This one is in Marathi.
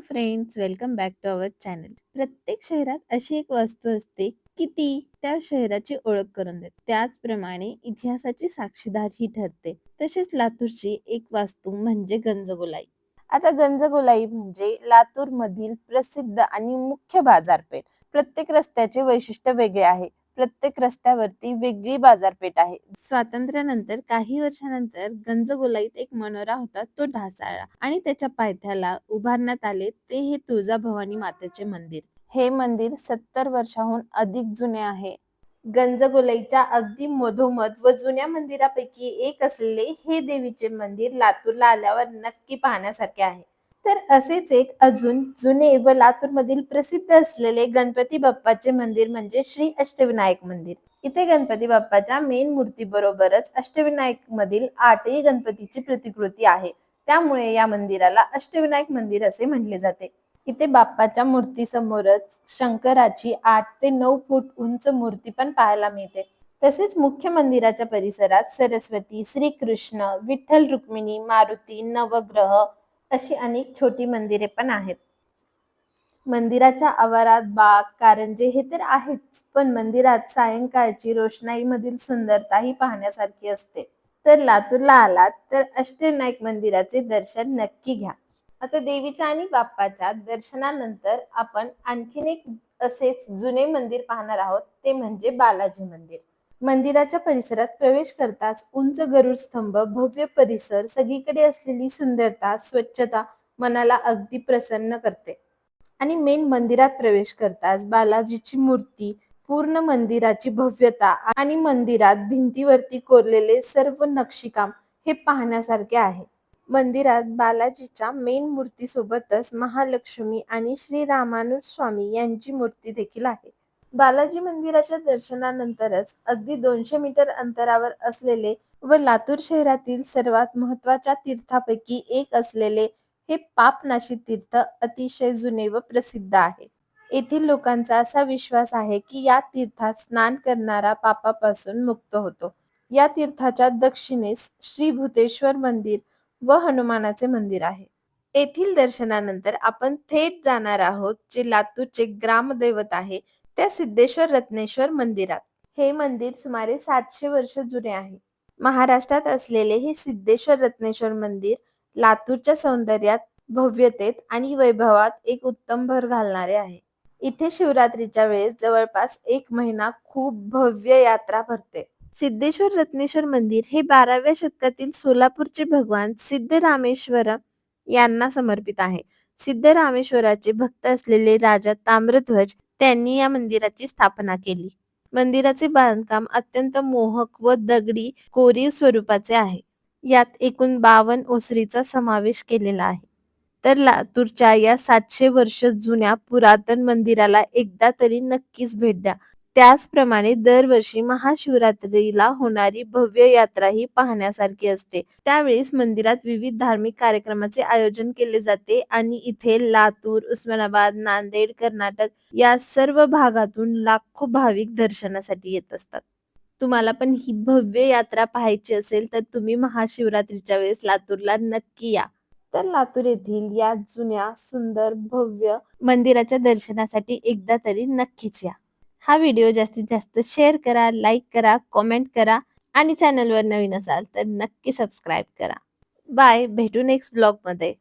Friends welcome back to our channel प्रत्येक शहरात अशी एक वस्तू असते की ती त्या शहराची ओळख करून देते. त्याचप्रमाणे इतिहासाची साक्षीदार ही ठरते. तसेच लातूरची एक वास्तू म्हणजे गंजगोलाई. आता गंजगोलाई म्हणजे लातूर मधील प्रसिद्ध आणि मुख्य बाजारपेठ. प्रत्येक रस्त्याचे वैशिष्ट्य वेगळे आहे. प्रत्येक रस्त्यावरती वेगळी बाजारपेठ आहे. स्वातंत्र्यानंतर काही वर्षानंतर गंजगोलाईत एक मनोरा होता तो ढासाळला आणि त्याच्या पायथ्याला उभारण्यात आले ते हे तुळजाभवानी मातेचे मंदिर. हे मंदिर सत्तर वर्षाहून अधिक जुने आहे. गंजगोलाईच्या अगदी मधोमध व जुन्या मंदिरापैकी एक असलेले हे देवीचे मंदिर लातूरला आल्यावर नक्की पाहण्यासारखे आहे. तर असेच एक अजून जुने व लातूर मधील प्रसिद्ध असलेले गणपती बाप्पाचे मंदिर म्हणजे श्री अष्टविनायक मंदिर. इथे गणपती बाप्पाच्या मेन मूर्ती बरोबरच अष्टविनायक मधील आठही गणपतीची प्रतिकृती आहे. त्यामुळे या मंदिराला अष्टविनायक मंदिर असे म्हणले जाते. इथे बाप्पाच्या मूर्ती समोरच शंकराची आठ ते नऊ फूट उंच मूर्ती पण पाहायला मिळते. तसेच मुख्य मंदिराच्या परिसरात सरस्वती श्रीकृष्ण विठ्ठल रुक्मिणी मारुती नवग्रह अशी अनेक छोटी मंदिरे पण आहेत. मंदिराच्या आवारात बाग कारंजे हे तर आहेच पण मंदिरात सायंकाळची रोषणाई मधील सुंदरता ही पाहण्यासारखी असते. तर लातूरला आलात तर अष्टविनायक मंदिराचे दर्शन नक्की घ्या. आता देवीच्या आणि बाप्पाच्या दर्शनानंतर आपण आणखीन एक असेच जुने मंदिर पाहणार आहोत ते म्हणजे बालाजी मंदिर. मंदिराच्या परिसरात प्रवेश करताच उंच गरुड स्तंभ भव्य परिसर सगळीकडे असलेली सुंदरता स्वच्छता मनाला अगदी प्रसन्न करते. आणि मेन मंदिरात प्रवेश करताच बालाजीची मूर्ती पूर्ण मंदिराची भव्यता आणि मंदिरात भिंतीवरती कोरलेले सर्व नक्षीकाम हे पाहण्यासारखे आहे. मंदिरात बालाजीच्या मेन मूर्ती सोबतच महालक्ष्मी आणि श्री रामानुज स्वामी यांची मूर्ती देखील आहे. बालाजी मंदिराच्या दर्शनानंतरच अगदी दोनशे मीटर अंतरावर असलेले व लातूर शहरातील सर्वात महत्त्वाच्या तीर्थापैकी एक असलेले हे पापनाशी तीर्थ अतिशय जुने व प्रसिद्ध आहे. येथील लोकांचा असा विश्वास आहे की या तीर्थात स्नान करणारा पापापासून मुक्त होतो. या तीर्थाच्या दक्षिणेस श्री भूतेश्वर मंदिर व हनुमानाचे मंदिर आहे. येथील दर्शनानंतर आपण थेट जाणार आहोत जे लातूरचे ग्रामदैवत आहे. त्या सिद्धेश्वर रत्नेश्वर मंदिरात. हे मंदिर सुमारे सातशे वर्ष जुने आहे. महाराष्ट्रात असलेले हे सिद्धेश्वर रत्नेश्वर मंदिर लातूरच्या सौंदर्यात भव्यतेत आणि वैभवात एक उत्तम भर घालणारे आहे. इथे शिवरात्रीच्या वेळेस जवळपास एक महिना खूप भव्य यात्रा भरते. सिद्धेश्वर रत्नेश्वर मंदिर हे बाराव्या शतकातील सोलापूरचे भगवान सिद्धरामेश्वर यांना समर्पित आहे. सिद्धरामेश्वराचे भक्त असलेले राजा ताम्रध्वज त्यांनी या मंदिराची स्थापना केली. मंदिराचे बांधकाम अत्यंत मोहक व दगडी कोरीव स्वरूपाचे आहे. यात एकूण बावन ओसरीचा समावेश केलेला आहे. तर लातूरच्या या सातशे वर्ष जुन्या पुरातन मंदिराला एकदा तरी नक्कीच भेट द्या. त्याचप्रमाणे दरवर्षी महाशिवरात्रीला होणारी भव्य यात्रा ही पाहण्यासारखी असते. त्यावेळेस मंदिरात विविध धार्मिक कार्यक्रमाचे आयोजन केले जाते आणि इथे लातूर उस्मानाबाद नांदेड कर्नाटक या सर्व भागातून लाखो भाविक दर्शनासाठी येत असतात. तुम्हाला पण ही भव्य यात्रा पाहायची असेल तर तुम्ही महाशिवरात्रीच्या वेळेस लातूरला नक्की या. तर लातूर येथील या जुन्या सुंदर भव्य मंदिराच्या दर्शनासाठी एकदा तरी नक्कीच या. हा व्हिडिओ जास्तीत जास्त शेअर करा लाईक करा कॉमेंट करा आणि चॅनलवर नवीन असाल तर नक्की सबस्क्राईब करा. बाय भेटू नेक्स्ट ब्लॉगमध्ये